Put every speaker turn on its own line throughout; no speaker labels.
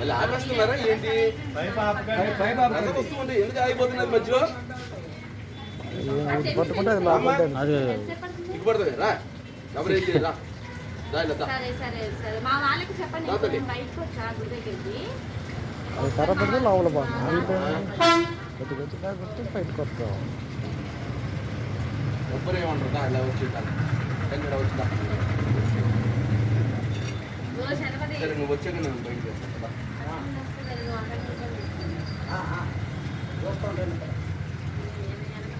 మళ్ళీ ఆపేస్తున్నారా ఏంటి? వస్తుంది ఎందుకు ఆగిపోతున్నది మధ్యలో? పడుతుంది. రా. ఏంటి రా
పడితే లోపల పోతుంది కొద్ది కొద్దిగా కొట్టి బయటకు వస్తాం
ఎవ్వరు ఏమంటారు? ఇలా. ఇక్కడ సరే నువ్వు వచ్చాక నేను దా.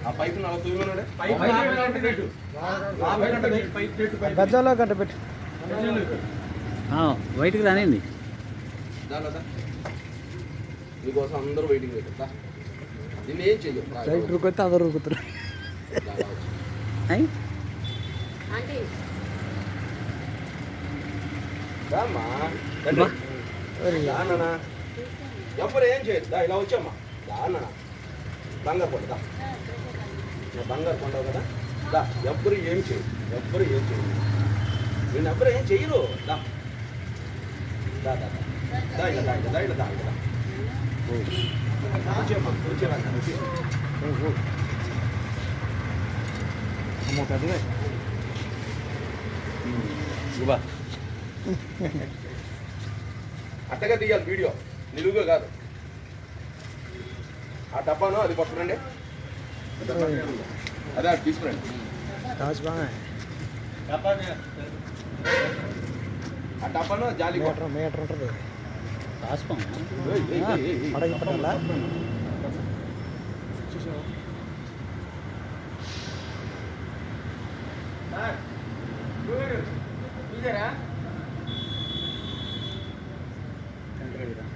ఆ పైపు తూమన్నాడే
గజ్జాలో గంట పెట్టి.
ఆ, బయటికి రానిండి
దాని దా. మీకోసం అందరూ వెయిటింగ్ పెట్టా దీన్ని ఏం
సైడ్
వచ్చి.
రుకొస్తే అందరు రుకుతారు
దా, రామ్మా రండి. రా నాన్న. ఎవ్వరు ఏం చేయదు దా ఇలా వచ్చామ్మా దా నాన్న బంగారు కొండ దా నా బంగారు కొండవు కదా దా ఎవ్వరు ఏం చేయదు ఎవ్వరు ఏం చేయదు నేను ఎవ్వరు ఏం చెయ్యరు దా దా దా దా. దా ఇలా దా ఇలా దా ఇలా దా ఇలా దా వచ్చేమ్మా వచ్చేరా వచ్చే
అమ్మో పెద్దదే
ఇవ్వ అట్టగా తీయాలి వీడియో. నిలువుగా కాదు. ఆ డబ్బాను అది పట్టుకురండి. అదే అది తీసుకురండి. ఆ డబ్బాను జాలి
మీటర్ మీటర్ ఉంటుంది.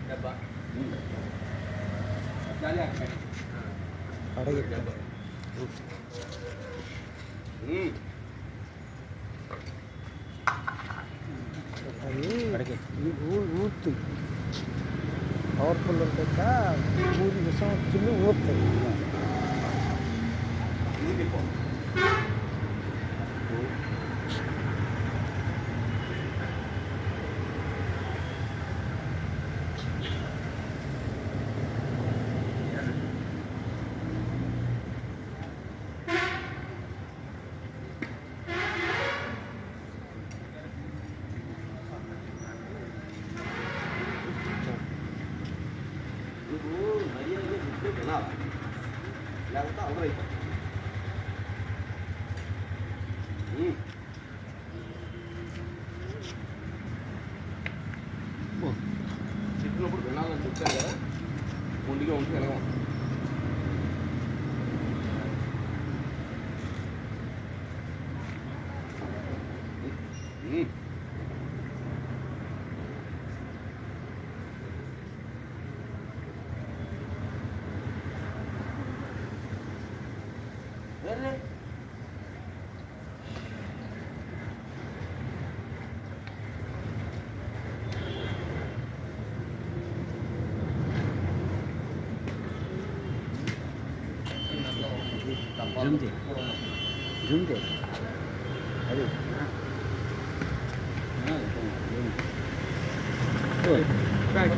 டப்பா
ஜாலியாக இருக்கு படகு
டப்பா
ம் ஊத்து ಪವರ್ಫುಲ್ ಅಂತ ಮೂರು ದಿವಸ ಚಿನ್ನ ಓದ್ತದೆ చిల్లు ఊరుతుంది
నువ్వు మర్యాదగా చెప్తే వినాలి లేకపోతే అవరైపోతుంది చెప్పినప్పుడు వినాలని చెప్పాను కదా ముందుగా ఉంటే వినగం ఉమ్.
lên zoom đi zoom đi đấy
rồi
rồi